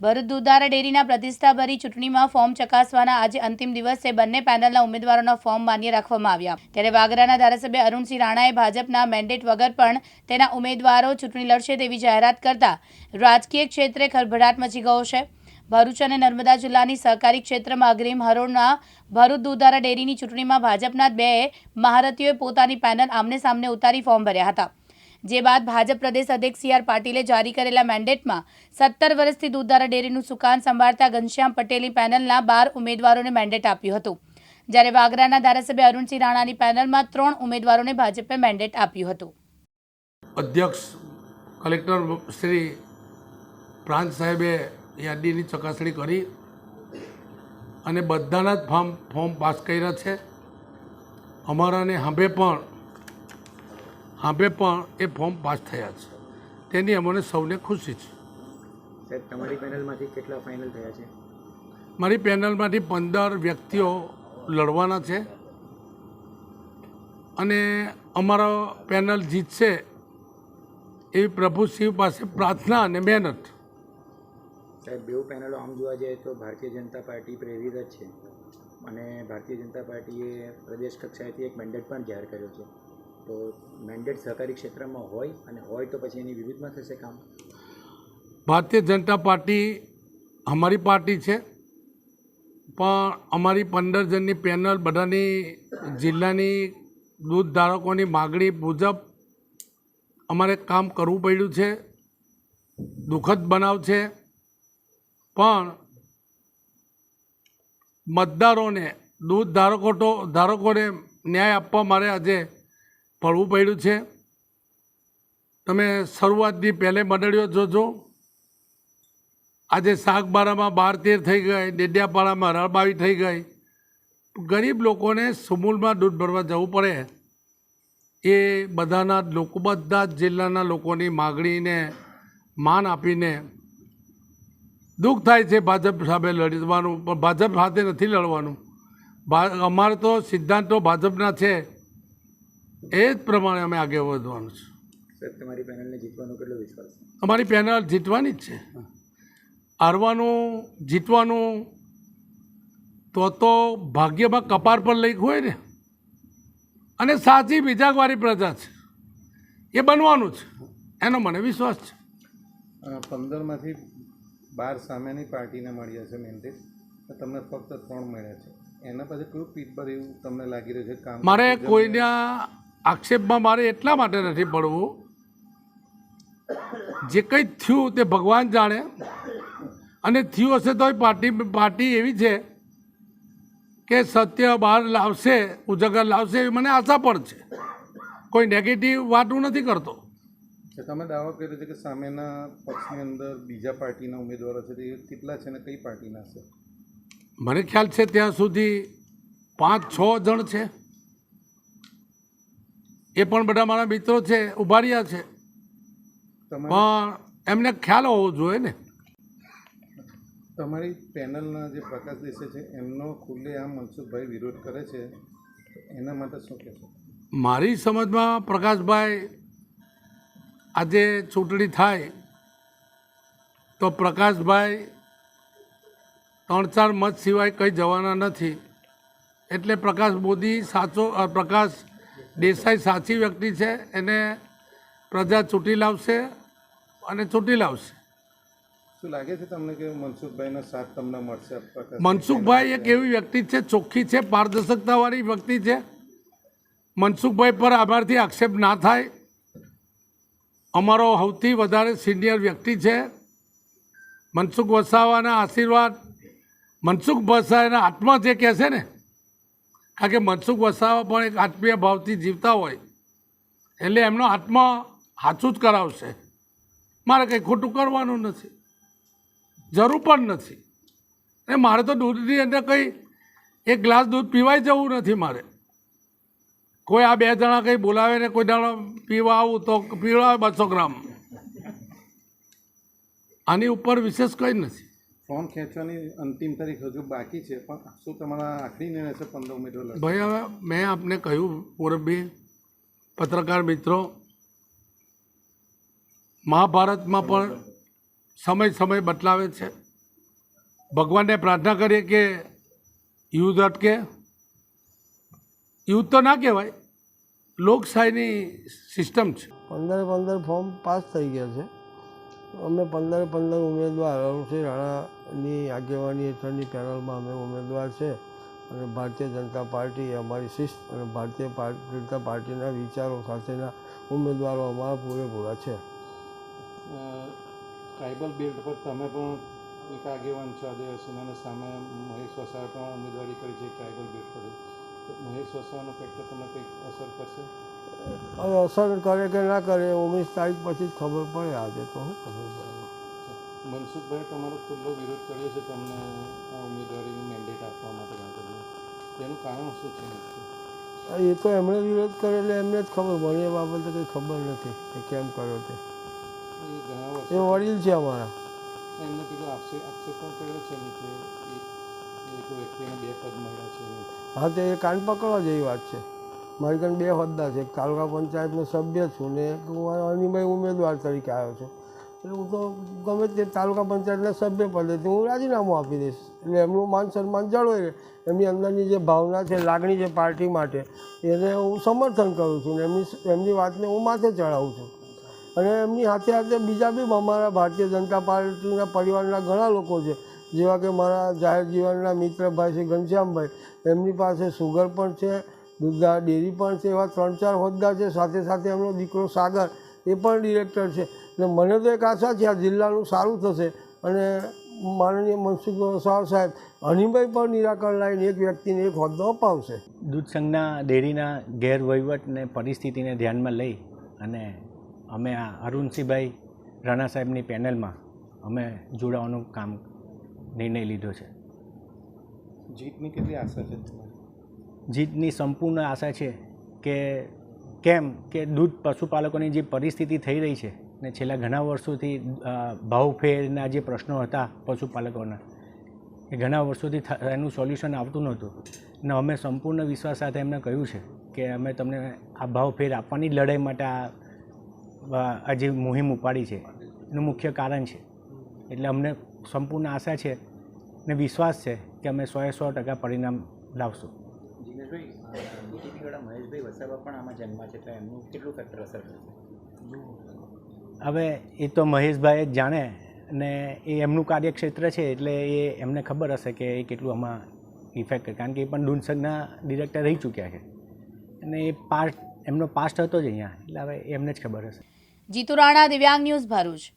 ભરૂચ દુધારા ડેરીના પ્રતિષ્ઠાભરી ચૂંટણીમાં ફોર્મ ચકાસવાના આજે અંતિમ દિવસે બંને પેનલના ઉમેદવારોના ફોર્મ માન્ય રાખવામાં આવ્યા. ત્યારે વાગરાના ધારાસભ્ય અરુણસિંહ રાણાએ ભાજપના મેન્ડેટ વગર પણ તેના ઉમેદવારો ચૂંટણી લડશે તેવી જાહેરાત કરતા રાજકીય ક્ષેત્રે ખળભળાટ મચી ગયો છે. ભરૂચ અને નર્મદા જિલ્લાની સહકારી ક્ષેત્રમાં અગ્રીમ હરોળના ભરૂચ દુધારા ડેરીની ચૂંટણીમાં ભાજપના બે મહારથીઓએ પોતાની પેનલ આમને સામને ઉતારી ફોર્મ ભર્યા હતા. જે બાદ ભાજપ પ્રદેશ અધ્યક્ષ સી આર પાટીલે જારી કરેલા મેન્ડેટમાં સત્તર વર્ષથી દૂધધારા ડેરીનું સુકાન સંભાળતા ઘનશ્યામ પટેલની પેનલના બાર ઉમેદવારોને મેન્ડેટ આપ્યું હતું. જ્યારે વાગરાના ધારાસભ્ય અરુણસિંહ રાણાની પેનલમાં ત્રણ ઉમેદવારોને ભાજપે મેન્ડેટ આપ્યું હતું. અધ્યક્ષ કલેક્ટર શ્રી પ્રાંત સાહેબે યાદીની ચકાસણી કરી અને બધાના જ ફોર્મ ફોર્મ પાસ કર્યા છે. અમારાને હવે પણ હાંભે પણ એ ફોર્મ પાસ થયા છે. તેની અમને સૌને ખુશી છે. સાહેબ તમારી પેનલમાંથી કેટલા ફાઇનલ થયા છે? મારી પેનલમાંથી પંદર વ્યક્તિઓ લડવાના છે. અને અમારો પેનલ જીતશે એવી પ્રભુ શિવ પાસે પ્રાર્થના અને મહેનત. સાહેબ બેઉ પેનલો આમ જોવા જઈએ તો ભારતીય જનતા પાર્ટી પ્રેરિત જ છે. અને ભારતીય જનતા પાર્ટીએ પ્રદેશ કક્ષાએથી એક મેન્ડેટ પણ જાહેર કર્યો છે. તો મેન્ડેટ સહકારી ક્ષેત્રમાં હોય અને હોય તો પછી એની વિરુદ્ધમાં થશે કામ? ભારતીય જનતા પાર્ટી અમારી પાર્ટી છે, પણ અમારી પંદર જણની પેનલ બધાની જિલ્લાની દૂધ ધારકોની માગણી મુજબ અમારે કામ કરવું પડ્યું છે, દુઃખદ બનાવ છે, પણ મતદારોને દૂધ ધારકો તો ધારકોને ન્યાય આપવા મારે આજે પડવું પડ્યું છે. તમે શરૂઆતની પહેલે મંડળીઓ જોજો. આજે શાકબારામાં બાર તેર થઈ ગઈ, ડેડિયાપાડામાં રળબાવી થઈ ગઈ. ગરીબ લોકોને સુમૂલમાં દૂધ ભરવા જવું પડે. એ બધાના લોકો, બધા જ જિલ્લાના લોકોની માગણીને માન આપીને દુઃખ થાય છે ભાજપ સામે લડવાનું, પણ ભાજપ સાથે નથી લડવાનું. અમારે તો સિદ્ધાંતો ભાજપના છે. એ જ પ્રમાણે અમે આગળ વધવાનું છે. તમારી પેનલને જીતવાનો કેટલો વિશ્વાસ અમારી પેનલ જીતવાની જ છે. હારવાનું જીતવાનું તો તો ભાગ્યમાં કપાર પર લઈ હોય ને. અને સાચી બીજાવાળી પ્રજા છે. એ બનવાનું છે. એનો મને વિશ્વાસ છે. પંદરમાંથી બાર સામેની પાર્ટીને મળ્યા છે મેન્ડેટ. તો તમને ફક્ત ત્રણ મળ્યા છે. એના પછી કયું પીઠ પર એવું તમને લાગી રહ્યું છે કામ મારે કોઈના આક્ષેપમાં મારે એટલા માટે નથી પડવું. જે કંઈ થયું તે ભગવાન જાણે. અને થયું હશે તો પાર્ટી પાર્ટી એવી છે કે સત્ય બહાર લાવશે ઉજાગર લાવશે એવી મને આશા પણ છે. કોઈ નેગેટિવ વાત હું નથી કરતો. કે તમે દાવો કર્યો છે કે સામેના પક્ષની અંદર બીજા પાર્ટીના ઉમેદવારો છે તે કેટલા છે ને કઈ પાર્ટીના છે? મને ખ્યાલ છે ત્યાં સુધી પાંચ છ જણ છે. એ પણ બધા મારા મિત્રો છે ઊભા રહ્યા છે પણ એમને ખ્યાલ હોવો જોઈએ ને. તમારી પેનલના જે પ્રકાશ દેશે છે એમનો ખુલ્લે આમ મનસુખભાઈ વિરોધ કરે છે એના માટે શું કહેશો? મારી સમજમાં પ્રકાશભાઈ આજે ચૂંટણી થાય તો પ્રકાશભાઈ ત્રણ ચાર મત સિવાય કંઈ જવાના નથી. એટલે પ્રકાશ મોદી સાચો પ્રકાશ દેસાઈ સાચી વ્યક્તિ છે એને પ્રજા ચૂંટી લાવશે અને ચૂંટી લાવશે. શું લાગે છે તમને કે મનસુખભાઈનો સાથ તમને મળશે મનસુખભાઈ એક એવી વ્યક્તિ છે ચોખ્ખી છે પારદર્શકતાવાળી વ્યક્તિ છે. મનસુખભાઈ પર આભારથી આક્ષેપ ના થાય. અમારો સૌથી વધારે સિનિયર વ્યક્તિ છે. મનસુખ વસાવાના આશીર્વાદ મનસુખ વસાવાના આત્મા જે કહે છે ને કારણ કે મનસુખ વસાવા પણ એક આત્મીય ભાવથી જીવતા હોય, એટલે એમનો આત્મા સાચું જ કરાવશે. મારે કંઈ ખોટું કરવાનું નથી. જરૂર પણ નથી. અને મારે તો દૂધની અંદર કંઈ એક ગ્લાસ દૂધ પીવાય જવું નથી મારે. કોઈ આ બે જણા કંઈ બોલાવે ને કોઈ દાડો પીવા આવું તો પીવડાવે બસો ગ્રામ. આની ઉપર વિશેષ કંઈ નથી. ફોર્મ ખેંચવાની અંતિમ તારીખ હજુ બાકી છે પણ શું તમારા આખરી નિર્ણય છે પંદર ઉમેદવાર? ભાઈ હવે મેં આપને કહ્યું પૂરબી પત્રકાર મિત્રો મહાભારતમાં પણ સમય સમય બદલાવે છે. ભગવાનને પ્રાર્થના કરીએ કે યુદ્ધ અટકે. યુદ્ધ તો ના કહેવાય લોકશાહીની સિસ્ટમ છે. પંદર પંદર ફોર્મ પાસ થઈ ગયા છે. અમે પંદરે પંદર ઉમેદવાર, અરુણસિંહ રાણાની આગેવાની હેઠળની પેનલમાં અમે ઉમેદવાર છે. અને ભારતીય જનતા પાર્ટી અમારી શિસ્ત અને ભારતીય જનતા પાર્ટીના વિચારો સાથેના ઉમેદવારો અમારા પૂરેપૂરા છે. ટ્રાઇબલ બેલ્ટ પર તમે પણ એક આગેવાન છો આદિવાસીના સામે મહેશ વસાવે પણ ઉમેદવારી કરી છે ટ્રાઇબલ બેલ્ટ પર. મહેશ વસાવાનો ફેક્ટર તમને કંઈક અસર કરશે હવે અસર કરે કે ના કરે ઓગણીસ તારીખ પછી જ ખબર પડે આજે તો શું ખબર પડે? મનસુખભાઈ તમારો ખુલ્લો વિરોધ કર્યો છે તમને આ ઉમેદવારીનું મેન્ડેટ આપવા માટે તેનું કારણ શું છે? એ તો એમણે વિરોધ કરેલો એટલે એમને જ ખબર મને એ બાબતે કંઈ ખબર નથી કે કેમ કર્યો તે. એ વડીલ છે અમારા. એમને પેલો આક્ષેપ પણ કર્યો છે ને કે એક વ્યક્તિને બે પદ મળ્યા છે હા તો એ કાન પકડવા જેવી વાત છે. મારી કાન બે હોદ્દા છે. એક તાલુકા પંચાયતનો સભ્ય છું ને એક અનિભાઈ ઉમેદવાર તરીકે આવ્યો છું. એટલે હું તો ગમે તે તાલુકા પંચાયતના સભ્ય પદેથી હું રાજીનામું આપી દઈશ. એટલે એમનું માન સન્માન જળવાઈ રહે. એમની અંદરની જે ભાવના છે, લાગણી છે પાર્ટી માટે, એને હું સમર્થન કરું છું ને એમની એમની વાતને હું માથે ચડાવું છું. અને એમની સાથે સાથે બીજા બી અમારા ભારતીય જનતા પાર્ટીના પરિવારના ઘણા લોકો છે. જેવા કે મારા જાહેર જીવનના મિત્ર ભાઈ શ્રી ઘનશ્યામભાઈ, એમની પાસે સુગર પણ છે દૂધા ડેરી પણ છે એવા ત્રણ ચાર હોદ્દા છે સાથે સાથે એમનો દીકરો સાગર એ પણ ડિરેક્ટર છે. એટલે મને તો એક આશા છે આ જિલ્લાનું સારું થશે. અને માનનીય મનસુખ વસાવા સાહેબ હનીભાઈ પણ નિરાકરણ લાવીને એક વ્યક્તિને એક હોદ્દો અપાવશે. દૂધ સંઘના ડેરીના ગેરવહીવટને પરિસ્થિતિને ધ્યાનમાં લઈ અને અમે આ અરુણસિંહભાઈ રાણા સાહેબની પેનલમાં અમે જોડાવાનું કામ નિર્ણય લીધો છે. જીતની કેટલી આશા છે જીતની સંપૂર્ણ આશા છે કે કેમ કે દૂધ પશુપાલકોની જે પરિસ્થિતિ થઈ રહી છે ને છેલ્લા ઘણા વર્ષોથી ભાવફેરના જે પ્રશ્નો હતા પશુપાલકોના, એ ઘણા વર્ષોથી એનું સોલ્યુશન આવતું નહોતું. ને અમે સંપૂર્ણ વિશ્વાસ સાથે એમને કહ્યું છે કે અમે તમને આ ભાવફેર આપવાની લડાઈ માટે આ જે મુહિમ ઉપાડી છે, એનું મુખ્ય કારણ છે. એટલે અમને સંપૂર્ણ આશા છે ને વિશ્વાસ છે કે અમે સોએ સો ટકા પરિણામ લાવશું. જિગ્નેશભાઈ બીજેપીવાળા મહેશભાઈ વસાવા પણ આમાં જન્મ છે તો એમનું કેટલું ફેક્ટર અસર થશે? હવે એ તો મહેશભાઈ જ જાણે ને એ એમનું કાર્યક્ષેત્ર છે એટલે એ એમને ખબર હશે કે એ કેટલું આમાં ઇફેક્ટ કારણ કે એ પણ દૂનસંઘના ડિરેક્ટર રહી ચૂક્યા છે. અને એ પાસ્ટ એમનો પાસ્ટ હતો જ અહીંયા. એટલે હવે એમને જ ખબર હશે. જીતુ રાણા દિવ્યાંગ ન્યૂઝ ભરૂચ.